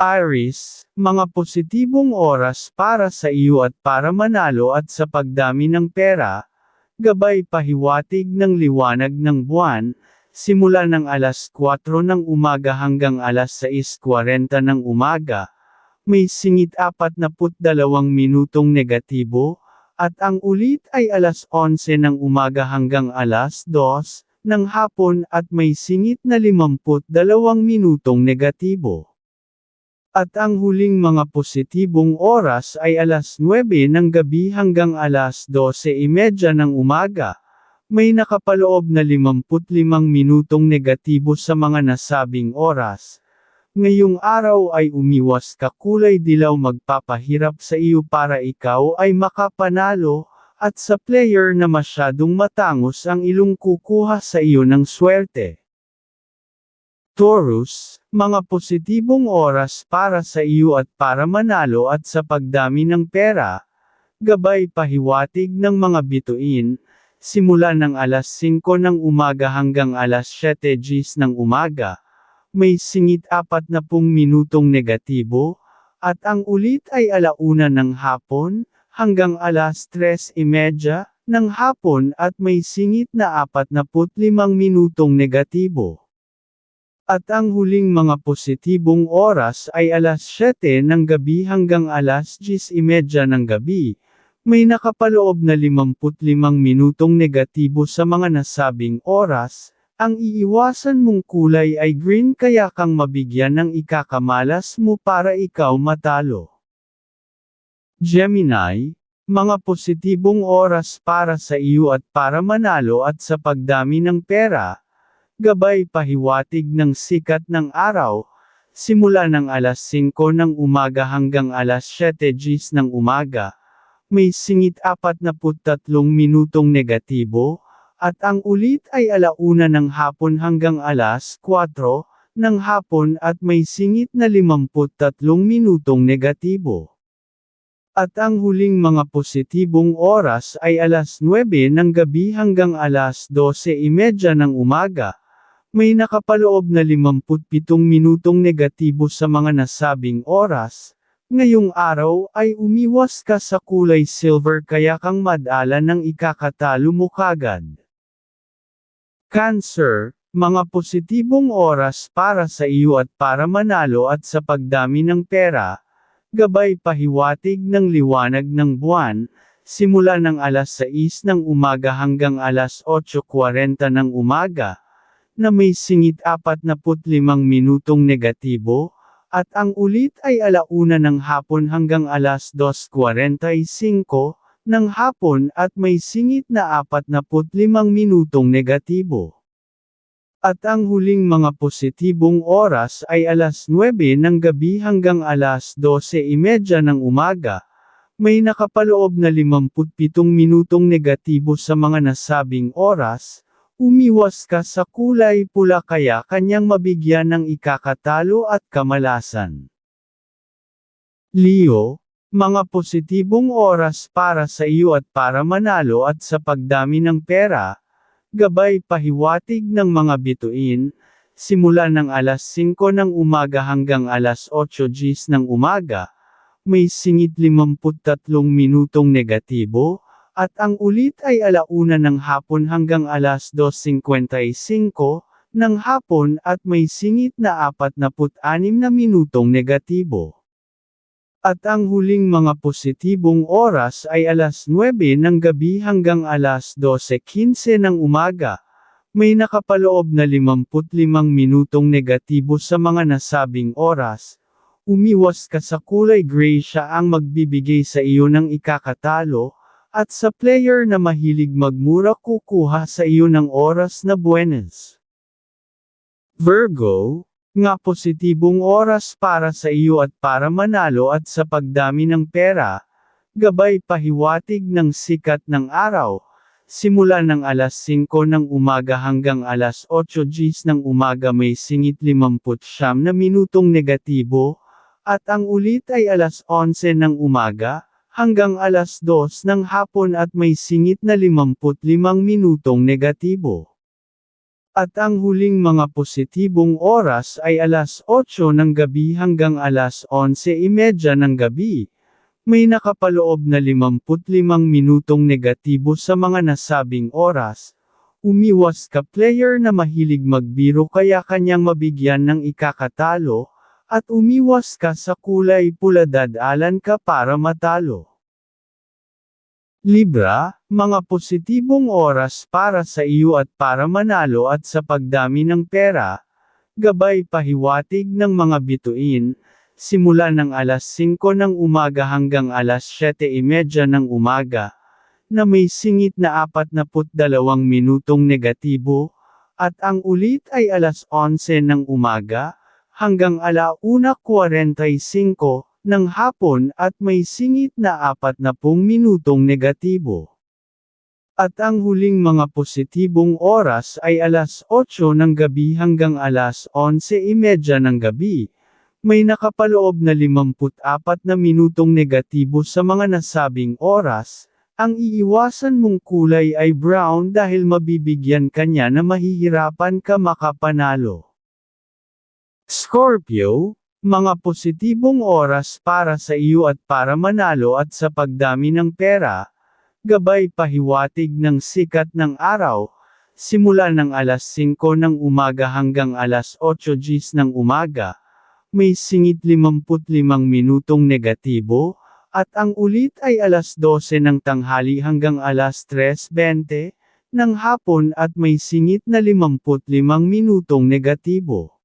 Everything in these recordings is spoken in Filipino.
Iris, mga positibong oras para sa iyo at para manalo at sa pagdami ng pera, gabay pahiwatig ng liwanag ng buwan, simula ng alas 4 ng umaga hanggang alas 6.40 ng umaga, may singit 42 minutong negatibo, at ang ulit ay alas 11 ng umaga hanggang alas 2 ng hapon at may singit na 52 minutong negatibo. At ang huling mga positibong oras ay alas 9 ng gabi hanggang alas 12.30 ng umaga. May nakapaloob na 55 minutong negatibo sa mga nasabing oras. Ngayong araw ay umiwas ka kulay dilaw magpapahirap sa iyo para ikaw ay makapanalo, at sa player na masyadong matangos ang ilong kukuha sa iyo ng swerte. Taurus, mga positibong oras para sa iyo at para manalo at sa pagdami ng pera, gabay pahiwatig ng mga bituin, simula ng alas 5 ng umaga hanggang alas 7 Gs ng umaga, may singit 40 minutong negatibo, at ang ulit ay alauna ng hapon, hanggang alas 3.30 ng hapon at may singit na 45 minutong negatibo. At ang huling mga positibong oras ay alas 7 ng gabi hanggang alas 10.30 ng gabi. May nakapaloob na 55 minutong negatibo sa mga nasabing oras. Ang iiwasan mong kulay ay green kaya kang mabigyan ng ikakamalas mo para ikaw matalo. Gemini, mga positibong oras para sa iyo at para manalo at sa pagdami ng pera, gabay pahiwatig ng sikat ng araw, simula ng alas 5 ng umaga hanggang alas 7 Gs ng umaga, may singit 43 minutong negatibo, at ang ulit ay alauna ng hapon hanggang alas 4 ng hapon at may singit na 53 minutong negatibo. At ang huling mga positibong oras ay alas 9 ng gabi hanggang alas 12.30 ng umaga, may nakapaloob na 57 minutong negatibo sa mga nasabing oras. Ngayong araw ay umiwas ka sa kulay silver kaya kang madala ng ikakatalo mo kagad. Cancer, mga positibong oras para sa iyo at para manalo at sa pagdami ng pera, gabay pahiwatig ng liwanag ng buwan, simula ng alas 6 ng umaga hanggang alas 8.40 ng umaga, na may singit 45 minutong negatibo, at ang ulit ay alauna ng hapon hanggang alas 2.45 ng hapon at may singit na 45 minutong negatibo. At ang huling mga positibong oras ay alas 9 ng gabi hanggang alas 12.30 ng umaga, may nakapaloob na 57 minutong negatibo sa mga nasabing oras, Umiwas ka sa kulay pula kaya kanyang mabigyan ng ikakatalo at kamalasan. Leo, mga positibong oras para sa iyo at para manalo at sa pagdami ng pera, gabay pahiwatig ng mga bituin, simula ng alas 5 ng umaga hanggang alas 8 Gs ng umaga, may singit 53 minutong negatibo, at ang ulit ay alauna ng hapon hanggang alas 2.55 ng hapon at may singit na 46 na minutong negatibo. At ang huling mga positibong oras ay alas 9 ng gabi hanggang alas 12.15 ng umaga. May nakapaloob na 55 minutong negatibo sa mga nasabing oras. Umiwas ka sa kulay gray siya ang magbibigay sa iyo ng ikakatalo, at sa player na mahilig magmura kukuha sa iyo ng oras na buenas. Virgo, nga positibong oras para sa iyo at para manalo at sa pagdami ng pera, gabay pahiwatig ng sikat ng araw, simula ng alas 5 ng umaga hanggang alas 8 Gs ng umaga may singit 50 na minutong negatibo, at ang ulit ay alas 11 ng umaga, hanggang alas 2 ng hapon at may singit na 55 minutong negatibo. At ang huling mga positibong oras ay alas 8 ng gabi hanggang alas 11.30 ng gabi. May nakapaloob na 55 minutong negatibo sa mga nasabing oras. Umiwas ka player na mahilig magbiro kaya kanyang mabigyan ng ikakatalo, at umiwas ka sa kulay pula dadalan ka para matalo. Libra, mga positibong oras para sa iyo at para manalo at sa pagdami ng pera, gabay pahiwatig ng mga bituin, simula ng alas 5 ng umaga hanggang alas 7.30 ng umaga, na may singit na 42 minutong negatibo, at ang ulit ay alas 11 ng umaga, hanggang alauna 45 ng hapon at may singit na 40 minutong negatibo. At ang huling mga positibong oras ay alas 8 ng gabi hanggang alas 11.30 ng gabi. May nakapaloob na 54 na minutong negatibo sa mga nasabing oras. Ang iiwasan mong kulay ay brown dahil mabibigyan kanya na mahihirapan ka makapanalo. Scorpio, mga positibong oras para sa iyo at para manalo at sa pagdami ng pera, gabay pahiwatig ng sikat ng araw, simula ng alas 5 ng umaga hanggang alas 8 gis ng umaga, may singit 55 minutong negatibo, at ang ulit ay alas 12 ng tanghali hanggang alas 3.20 ng hapon at may singit na 55 minutong negatibo.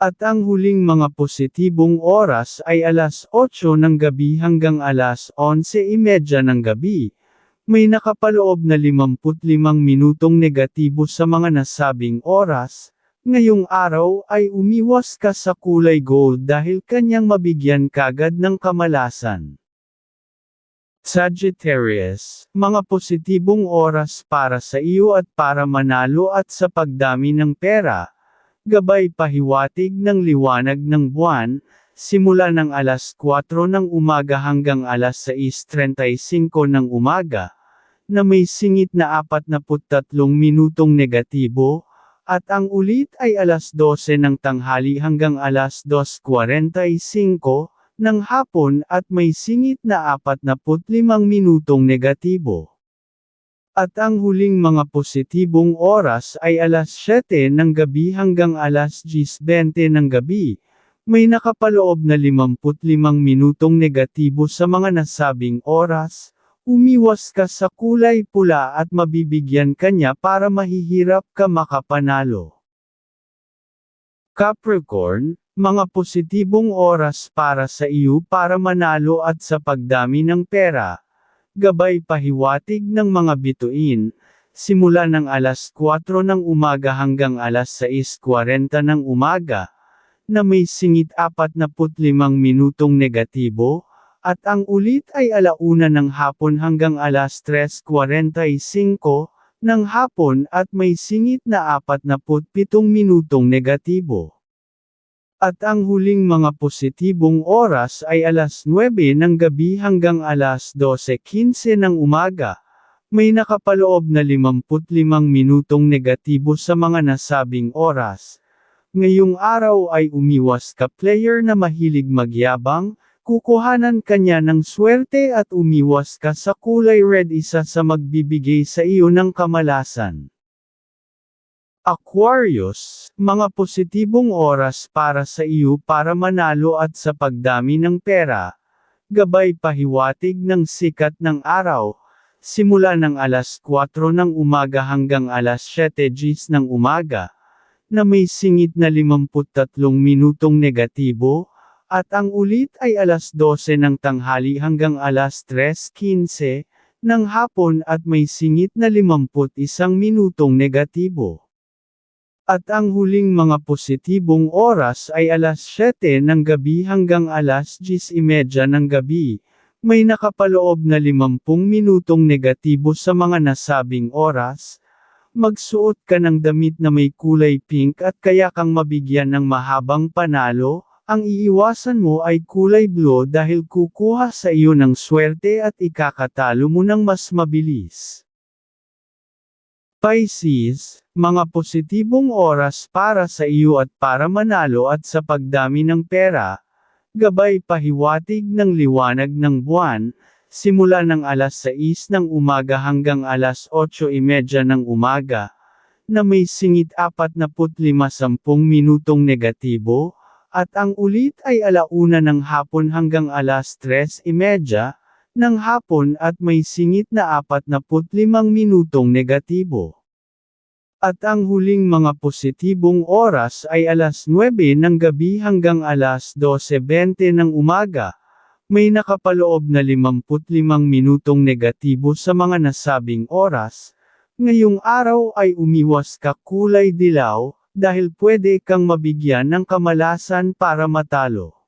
At ang huling mga positibong oras ay alas 8 ng gabi hanggang alas 11.30 ng gabi. May nakapaloob na 55 minutong negatibo sa mga nasabing oras. Ngayong araw ay umiwas ka sa kulay gold dahil kanyang mabigyan kagad ng kamalasan. Sagittarius, mga positibong oras para sa iyo at para manalo at sa pagdami ng pera, gabay pahiwatig ng liwanag ng buwan, simula ng alas 4 ng umaga hanggang alas 6.35 ng umaga, na may singit na 43 minutong negatibo, at ang ulit ay alas 12 ng tanghali hanggang alas 2.45 ng hapon at may singit na 45 minutong negatibo. At ang huling mga positibong oras ay alas 7 ng gabi hanggang alas 10.20 ng gabi. May nakapaloob na 55 minutong negatibo sa mga nasabing oras. Umiwas ka sa kulay pula at mabibigyan kanya para mahihirap ka makapanalo. Capricorn, mga positibong oras para sa iyo para manalo at sa pagdami ng pera gabay pahiwatig ng mga bituin, simula ng alas 4 ng umaga hanggang alas 6.40 ng umaga, na may singit 45 minutong negatibo, at ang ulit ay alauna ng hapon hanggang alas 3.45 ng hapon at may singit na 47 minutong negatibo. At ang huling mga positibong oras ay alas 9 ng gabi hanggang alas 12.15 ng umaga. May nakapaloob na 55 minutong negatibo sa mga nasabing oras. Ngayong araw ay umiwas ka player na mahilig magyabang, kukuhanan kanya ng swerte at umiwas ka sa kulay red isa sa magbibigay sa iyo ng kamalasan. Aquarius, mga positibong oras para sa iyo para manalo at sa pagdami ng pera. Gabay pahiwatig ng sikat ng araw, simula ng alas 4 ng umaga hanggang alas 7 gis ng umaga, na may singit na 53 minutong negatibo, at ang ulit ay alas 12 ng tanghali hanggang alas 3.15 ng hapon at may singit na 51 minutong negatibo. At ang huling mga positibong oras ay alas 7 ng gabi hanggang alas 10.30 ng gabi. May nakapaloob na 50 minutong negatibo sa mga nasabing oras. Magsuot ka ng damit na may kulay pink at kaya kang mabigyan ng mahabang panalo. Ang iiwasan mo ay kulay blue dahil kukuha sa iyo ng swerte at ikakatalo mo ng mas mabilis. Pisces, mga positibong oras para sa iyo at para manalo at sa pagdami ng pera, gabay pahiwatig ng liwanag ng buwan, simula ng alas 6 ng umaga hanggang alas 8.30 ng umaga, na may singit 45-10 minutong negatibo, at ang ulit ay alauna ng hapon hanggang alas 3.30 ng hapon at may singit na 45 minutong negatibo. At ang huling mga positibong oras ay alas 9 ng gabi hanggang alas 12.20 ng umaga. May nakapaloob na 55 minutong negatibo sa mga nasabing oras. Ngayong araw ay umiwas ka kulay dilaw, dahil pwede kang mabigyan ng kamalasan para matalo.